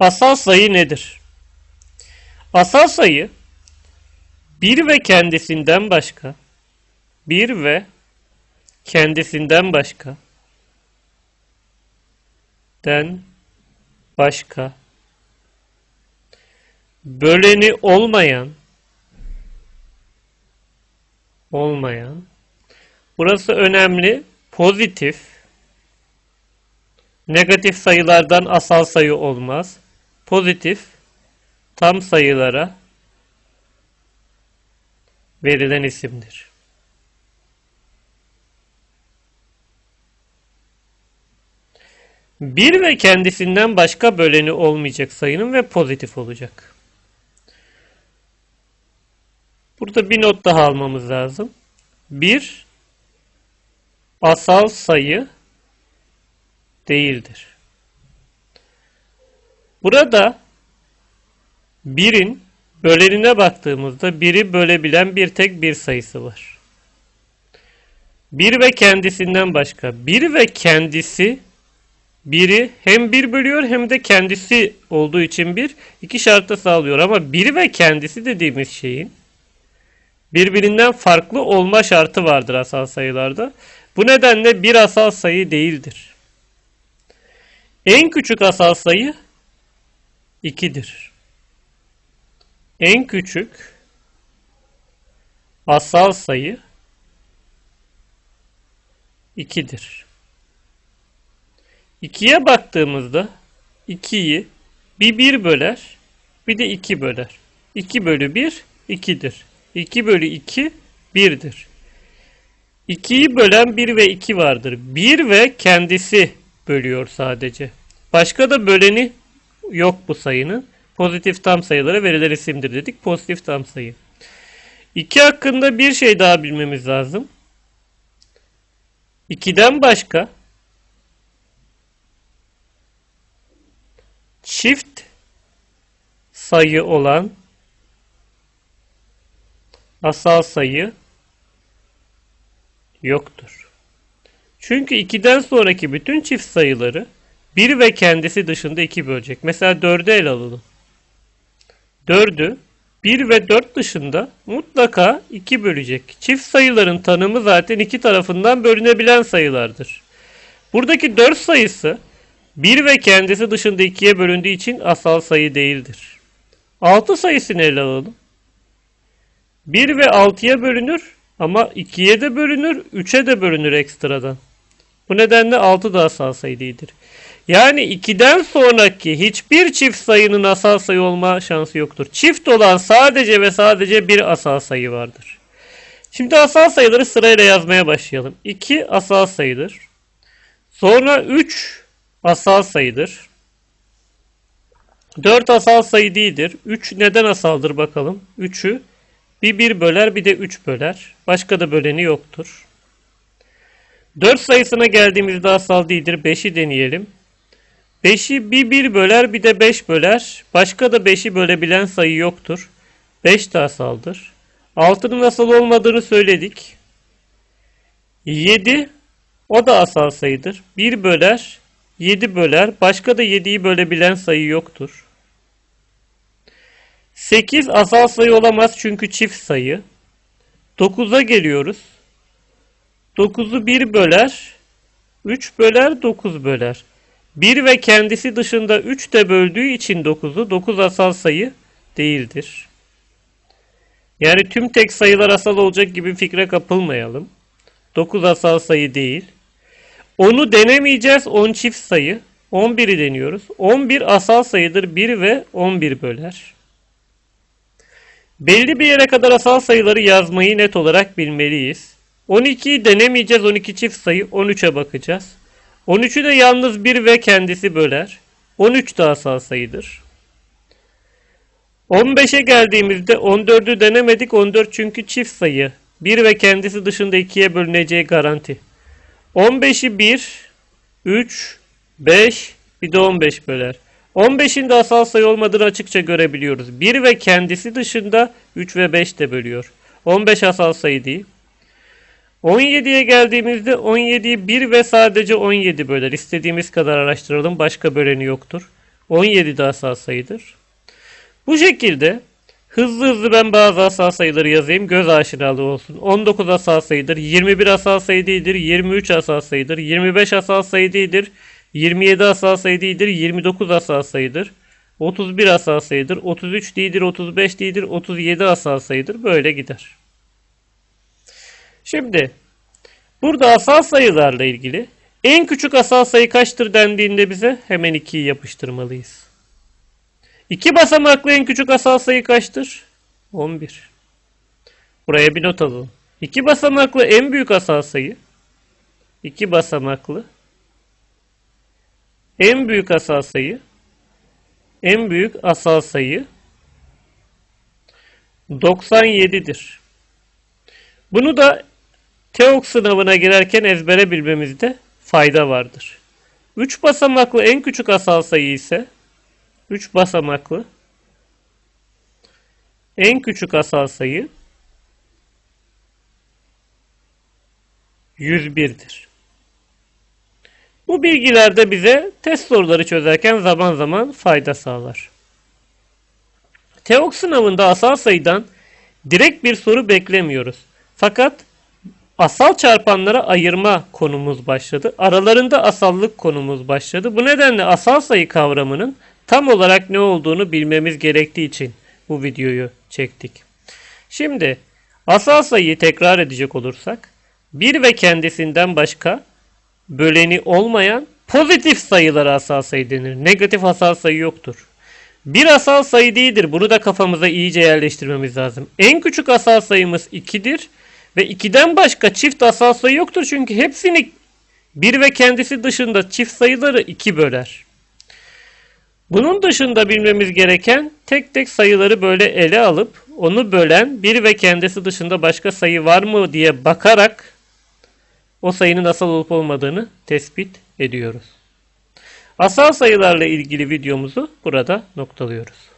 Asal sayı nedir? Asal sayı bir ve kendisinden başka bir ve kendisinden başka den başka. Böleni olmayan olmayan. Burası önemli. Pozitif negatif sayılardan asal sayı olmaz pozitif tam sayılara verilen isimdir. Bir ve kendisinden başka böleni olmayacak sayının ve pozitif olacak. Burada bir not daha almamız lazım. Bir asal sayı değildir. Burada birin bölenine baktığımızda biri bölebilen bir tek bir sayısı var. Bir ve kendisinden başka. Bir ve kendisi biri hem bir bölüyor hem de kendisi olduğu için bir iki şartta sağlıyor. Ama bir ve kendisi dediğimiz şeyin birbirinden farklı olma şartı vardır asal sayılarda. Bu nedenle bir asal sayı değildir. En küçük asal sayı 2'dir. En küçük asal sayı 2'dir. 2'ye baktığımızda 2'yi bir 1 böler bir de 2 böler. 2 bölü 1 2'dir. 2 bölü 2 1'dir. 2'yi bölen 1 ve 2 vardır. 1 ve kendisi bölüyor sadece. Başka da böleni yok bu sayının. Pozitif tam sayılara verilen isimdir dedik. Pozitif tam sayı. 2 hakkında bir şey daha bilmemiz lazım. 2'den başka çift sayı olan asal sayı yoktur. Çünkü 2'den sonraki bütün çift sayıları 1 ve kendisi dışında 2 bölecek. Mesela 4'ü ele alalım. 4'ü 1 ve 4 dışında mutlaka 2 bölecek. Çift sayıların tanımı zaten iki tarafından bölünebilen sayılardır. Buradaki 4 sayısı 1 ve kendisi dışında 2'ye bölündüğü için asal sayı değildir. 6 sayısını ele alalım. 1 ve 6'ya bölünür ama 2'ye de bölünür, 3'e de bölünür ekstradan. Bu nedenle 6 da asal sayı değildir. Yani 2'den sonraki hiçbir çift sayının asal sayı olma şansı yoktur. Çift olan sadece ve sadece bir asal sayı vardır. Şimdi asal sayıları sırayla yazmaya başlayalım. 2 asal sayıdır. Sonra 3 asal sayıdır. 4 asal sayı değildir. 3 neden asaldır bakalım. 3'ü bir 1 böler bir de 3 böler. Başka da böleni yoktur. 4 sayısına geldiğimizde asal değildir. 5'i deneyelim. 5'i bir 1 böler bir de 5 böler. Başka da 5'i bölebilen sayı yoktur. 5 de asaldır. 6'nın asal olmadığını söyledik. 7 o da asal sayıdır. 1 böler 7 böler. Başka da 7'yi bölebilen sayı yoktur. 8 asal sayı olamaz çünkü çift sayı. 9'a geliyoruz. 9'u 1 böler. 3 böler 9 böler. 1 ve kendisi dışında 3 de böldüğü için 9'u 9 asal sayı değildir. Yani tüm tek sayılar asal olacak gibi fikre kapılmayalım. 9 asal sayı değil. Onu denemeyeceğiz 10 çift sayı. 11'i deniyoruz. 11 asal sayıdır 1 ve 11 böler. Belli bir yere kadar asal sayıları yazmayı net olarak bilmeliyiz. 12'yi denemeyeceğiz 12 çift sayı 13'e bakacağız. 13'ü de yalnız 1 ve kendisi böler. 13 de asal sayıdır. 15'e geldiğimizde 14'ü denemedik. 14 çünkü çift sayı. 1 ve kendisi dışında 2'ye bölüneceği garanti. 15'i 1, 3, 5 bir de 15 böler. 15'in de asal sayı olmadığını açıkça görebiliyoruz. 1 ve kendisi dışında 3 ve 5 de bölüyor. 15 asal sayı değil. 17'ye geldiğimizde 17'yi 1 ve sadece 17 böler. İstediğimiz kadar araştıralım. Başka böleni yoktur. 17 de asal sayıdır. Bu şekilde hızlı hızlı ben bazı asal sayıları yazayım. Göz aşinalığı olsun. 19 asal sayıdır. 21 asal sayı değildir. 23 asal sayıdır. 25 asal sayı değildir. 27 asal sayı değildir. 29 asal sayıdır. 31 asal sayıdır. 33 değildir. 35 değildir. 37 asal sayıdır. Böyle gider. Şimdi burada asal sayılarla ilgili en küçük asal sayı kaçtır dendiğinde bize hemen 2'yi yapıştırmalıyız. 2 basamaklı en küçük asal sayı kaçtır? 11. Buraya bir not alalım. 2 basamaklı en büyük asal sayı 2 basamaklı en büyük asal sayı en büyük asal sayı 97'dir. Bunu da TEOK sınavına girerken ezbere bilmemizde fayda vardır. 3 basamaklı en küçük asal sayı ise 3 basamaklı en küçük asal sayı 101'dir. Bu bilgiler de bize test soruları çözerken zaman zaman fayda sağlar. TEOK sınavında asal sayıdan direkt bir soru beklemiyoruz. Fakat asal çarpanlara ayırma konumuz başladı. Aralarında asallık konumuz başladı. Bu nedenle asal sayı kavramının tam olarak ne olduğunu bilmemiz gerektiği için bu videoyu çektik. Şimdi asal sayıyı tekrar edecek olursak 1 ve kendisinden başka böleni olmayan pozitif sayılara asal sayı denir. Negatif asal sayı yoktur. Bir asal sayı değildir. Bunu da kafamıza iyice yerleştirmemiz lazım. En küçük asal sayımız 2'dir. Ve 2'den başka çift asal sayı yoktur. Çünkü hepsini bir ve kendisi dışında çift sayıları 2 böler. Bunun dışında bilmemiz gereken tek tek sayıları böyle ele alıp onu bölen bir ve kendisi dışında başka sayı var mı diye bakarak o sayının asal olup olmadığını tespit ediyoruz. Asal sayılarla ilgili videomuzu burada noktalıyoruz.